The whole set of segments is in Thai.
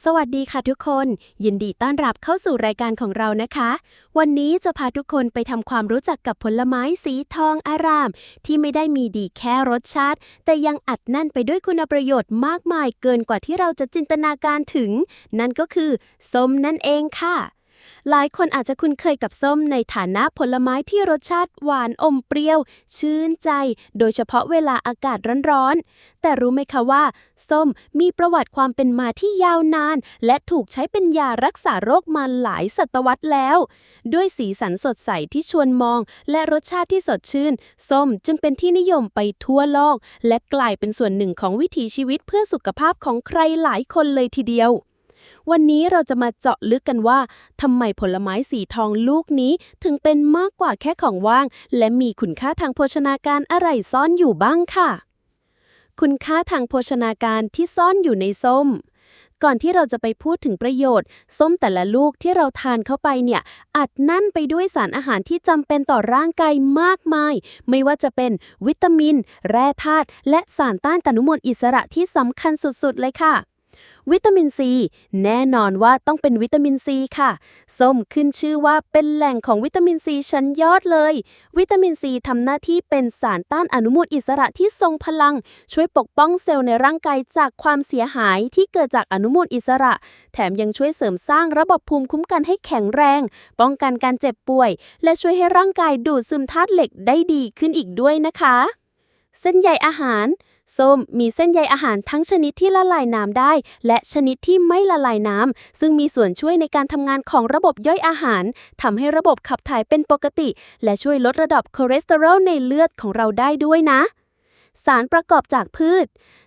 สวัสดีค่ะทุกคน ยินดีต้อนรับเข้าสู่รายการของเรานะคะ วันนี้จะพาทุกคนไปทำความรู้จักกับผลไม้สีทองอาราม ที่ไม่ได้มีดีแค่รสชาติ แต่ยังอัดแน่นไปด้วยคุณประโยชน์มากมายเกินกว่าที่เราจะจินตนาการถึง นั่นก็คือส้มนั่นเองค่ะ หลายคนอาจจะคุ้นเคยกับส้มในฐานะผลไม้ที่รสชาติหวานอมเปรี้ยว ชื่นใจ โดยเฉพาะเวลาอากาศร้อนๆ แต่รู้ไหมคะว่า ส้มมีประวัติความเป็นมาที่ยาวนาน และถูกใช้เป็นยารักษาโรคมาหลายศตวรรษแล้ว ด้วยสีสันสดใสที่ชวนมอง และรสชาติที่สดชื่น ส้มจึงเป็นที่นิยมไปทั่วโลก และกลายเป็นส่วนหนึ่งของวิถีชีวิตเพื่อสุขภาพของใครหลายคนเลยทีเดียว วันนี้เราจะมาเจาะลึกกันว่าทำไมผลไม้สีทองลูกนี้ถึงเป็นมากกว่าแค่ของว่าง และมีคุณค่าทางโภชนาการอะไรซ่อนอยู่บ้างค่ะ คุณค่าทางโภชนาการที่ซ่อนอยู่ในส้มก่อนที่เราจะไปพูดถึงประโยชน์ ส้มแต่ละลูกที่เราทานเข้าไปเนี่ย อัดแนั่นไปด้วยสารอาหารที่จำเป็นต่อร่างกายมากมาย ไม่ว่าจะเป็นวิตามิน แร่ธาตุและสารต้านอนุมูลอิสระที่สำคัญสุดๆ เลยค่ะ วิตามินซี แน่นอนว่าต้องเป็นวิตามินซีค่ะ ส้มขึ้นชื่อว่าเป็นแหล่งของวิตามินซีชั้นยอดเลย วิตามินซีทำหน้าที่เป็นสารต้านอนุมูลอิสระที่ทรงพลัง ช่วยปกป้องเซลล์ในร่างกายจากความเสียหายที่เกิดจากอนุมูลอิสระ แถมยังช่วยเสริมสร้างระบบภูมิคุ้มกันให้แข็งแรง ป้องกันการเจ็บป่วย และช่วยให้ร่างกายดูดซึมธาตุเหล็กได้ดีขึ้นอีกด้วยนะคะ เส้นใยอาหาร ส้มมีเส้นใยอาหารทั้งชนิดที่ละลายน้ำได้ และชนิดที่ไม่ละลายน้ำ ซึ่งมีส่วนช่วยในการทำงานของระบบย่อยอาหารทำให้ระบบขับถ่ายเป็นปกติ และช่วยลดระดับคอเลสเตอรอลในเลือดของเราได้ด้วยนะสารประกอบจากพืช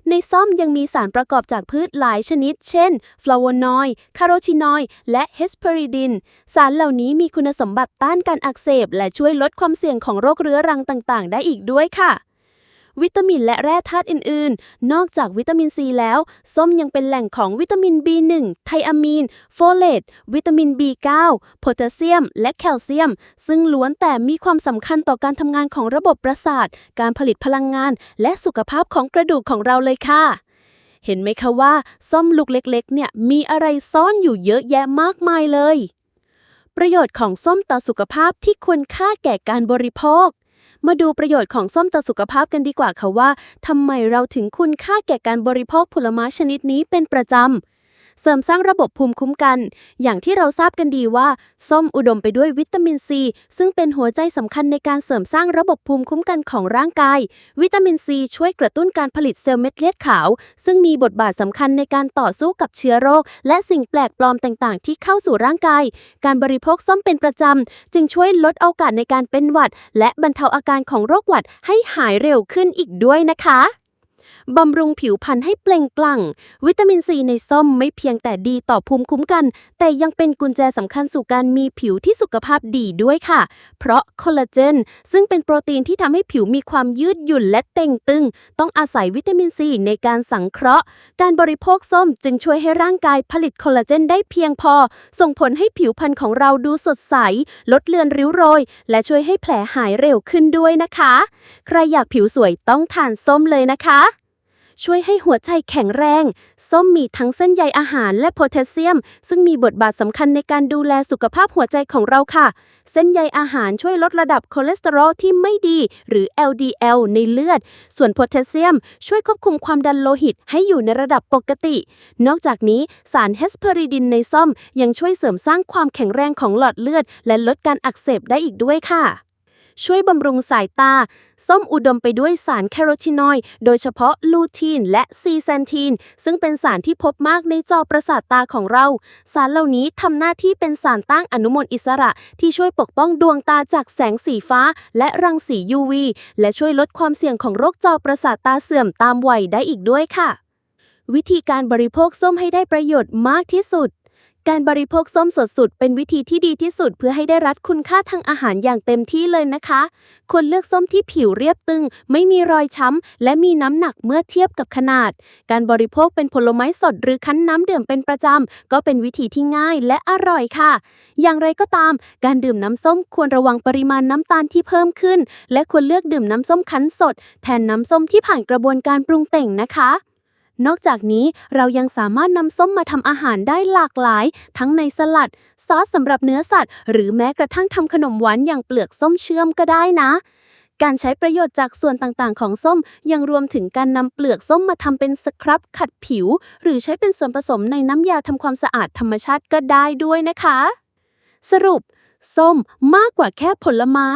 ในส้มยังมีสารประกอบจากพืชหลายชนิด เช่น ฟลาโวนอยด์ คาโรทีนอยด์ และเฮสเพอริดิน สารเหล่านี้มีคุณสมบัติต้านการอักเสบ และช่วยลดความเสี่ยงของโรคเรื้อรังต่าง ๆ ได้อีกด้วยค่ะ วิตามินและแร่ธาตุอื่นๆ นอกจากวิตามินซีแล้ว ส้มยังเป็นแหล่งของวิตามิน B1 ไทอะมีน โฟเลต วิตามิน B9 โพแทสเซียม และแคลเซียม ซึ่งล้วนแต่มีความสำคัญต่อการทำงานของระบบประสาท การผลิตพลังงาน และสุขภาพของกระดูกของเราเลยค่ะเห็นไหมคะว่าส้มลูกเล็กๆ เนี่ยมีอะไรซ่อนอยู่เยอะแยะมากมายเลย ประโยชน์ของส้มต่อสุขภาพที่ควรค่าแก่การบริโภค มาดูประโยชน์ของส้มต่อสุขภาพกันดีกว่าค่ะว่าทำไมเราถึงคุณค่าแก่การบริโภคผลไม้ชนิดนี้เป็นประจำ เสริมสร้างระบบภูมิคุ้มกัน อย่างที่เราทราบกันดีว่า ส้มอุดมไปด้วยวิตามินซี ซึ่งเป็นหัวใจสำคัญในการเสริมสร้างระบบภูมิคุ้มกันของร่างกาย วิตามินซีช่วยกระตุ้นการผลิตเซลล์เม็ดเลือดขาว ซึ่งมีบทบาทสำคัญในการต่อสู้กับเชื้อโรค และสิ่งแปลกปลอมต่างๆ ที่เข้าสู่ร่างกาย การบริโภคส้มเป็นประจำ จึงช่วยลดโอกาสในการเป็นหวัด และบรรเทาอาการของโรคหวัดให้หายเร็วขึ้นอีกด้วยนะคะ บำรุงผิวพรรณให้เปล่งปลั่ง วิตามินซีในส้มไม่เพียงแต่ดีต่อภูมิคุ้มกัน แต่ยังเป็นกุญแจสำคัญสู่การมีผิวที่สุขภาพดีด้วยค่ะ เพราะคอลลาเจนซึ่งเป็นโปรตีนที่ทำให้ผิวมีความยืดหยุ่นและเต่งตึง ต้องอาศัยวิตามินซีในการสังเคราะห์ การบริโภคส้มจึงช่วยให้ร่างกายผลิตคอลลาเจนได้เพียงพอ ส่งผลให้ผิวพรรณของเราดูสดใส ลดเลือนริ้วรอย และช่วยให้แผลหายเร็วขึ้นด้วยนะคะ ใครอยากผิวสวยต้องทานส้มเลยนะคะ ช่วยให้หัวใจแข็งแรง ส้มมีทั้งเส้นใยอาหารและโพแทสเซียม ซึ่งมีบทบาทสำคัญในการดูแลสุขภาพหัวใจของเราค่ะ เส้นใยอาหารช่วยลดระดับคอเลสเตอรอลที่ไม่ดี หรือ LDL ในเลือด ส่วนโพแทสเซียม ช่วยควบคุมความดันโลหิตให้อยู่ในระดับปกติ นอกจากนี้สารเฮสเพอริดินในส้มยังช่วยเสริมสร้างความแข็งแรงของหลอดเลือด และลดการอักเสบได้อีกด้วยค่ะ ช่วยบำรุงสายตา ส้มอุดมไปด้วยสารแคโรทีนอยด์โดยเฉพาะลูทีนและซีแซนทีน ซึ่งเป็นสารที่พบมากในจอประสาทตาของเรา สารเหล่านี้ทำหน้าที่เป็นสารต้านอนุมูลอิสระ ที่ช่วยปกป้องดวงตาจากแสงสีฟ้า และรังสี UV และช่วยลดความเสี่ยงของโรคจอประสาทตาเสื่อมตามวัยได้อีกด้วยค่ะ วิธีการบริโภคส้มให้ได้ประโยชน์มากที่สุด การบริโภคส้มสดสุดเป็นวิธีที่ดีที่สุดเพื่อให้ได้รับคุณค่าทางอาหารอย่างเต็มที่เลยนะคะ ควรเลือกส้มที่ผิวเรียบตึง ไม่มีรอยช้ำ และมีน้ำหนักเมื่อเทียบกับขนาด การบริโภคเป็นผลไม้สดหรือคั้นน้ำดื่มเป็นประจำ ก็เป็นวิธีที่ง่ายและอร่อยค่ะ อย่างไรก็ตาม การดื่มน้ำส้มควรระวังปริมาณน้ำตาลที่เพิ่มขึ้น และควรเลือกดื่มน้ำส้มคั้นสด แทนน้ำส้มที่ผ่านกระบวนการปรุงแต่งนะคะ นอกจากนี้เรายังสามารถนำส้มมาทำอาหารได้หลากหลาย ทั้งในสลัด ซอสสำหรับเนื้อสัตว์ หรือแม้กระทั่งทำขนมหวานอย่างเปลือกส้มเชื่อมก็ได้นะ การใช้ประโยชน์จากส่วนต่างๆ ของส้ม ยังรวมถึงการนำเปลือกส้มมาทำเป็นสครับขัดผิว หรือใช้เป็นส่วนผสมในน้ำยาทำความสะอาดธรรมชาติก็ได้ด้วยนะคะ สรุป ส้มมากกว่าแค่ผลไม้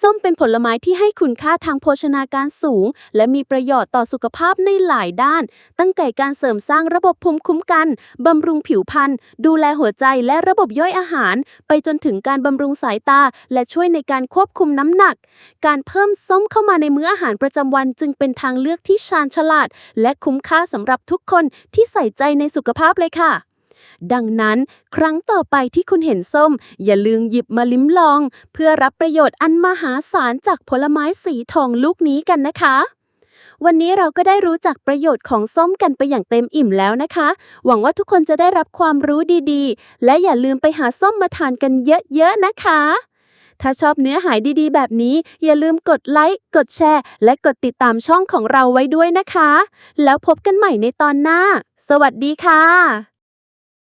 ส้มเป็นผลไม้ที่ให้คุณค่าทางโภชนาการสูง และมีประโยชน์ต่อสุขภาพในหลายด้าน ตั้งแต่การเสริมสร้างระบบภูมิคุ้มกัน บำรุงผิวพรรณดูแลหัวใจและระบบย่อยอาหาร ไปจนถึงการบำรุงสายตา และช่วยในการควบคุมน้ำหนัก การเพิ่มส้มเข้ามาในมื้ออาหารประจำวันจึงเป็นทางเลือกที่ชาญฉลาด และคุ้มค่าสำหรับทุกคนที่ใส่ใจในสุขภาพเลยค่ะ ดังนั้นครั้งต่อไปที่คุณเห็นส้ม อย่าลืมหยิบมาลิ้มลอง เพื่อรับประโยชน์อันมหาศาลจากผลไม้สีทองลูกนี้กันนะคะ วันนี้เราก็ได้รู้จักประโยชน์ของส้มกันไปอย่างเต็มอิ่มแล้วนะคะ หวังว่าทุกคนจะได้รับความรู้ดีๆ และอย่าลืมไปหาส้มมาทานกันเยอะๆนะคะถ้าชอบเนื้อหายดีๆ แบบนี้ อย่าลืมกดไลค์ กดแชร์ และกดติดตามช่องของเราไว้ด้วยนะคะ แล้วพบกันใหม่ในตอนหน้า สวัสดีค่ะ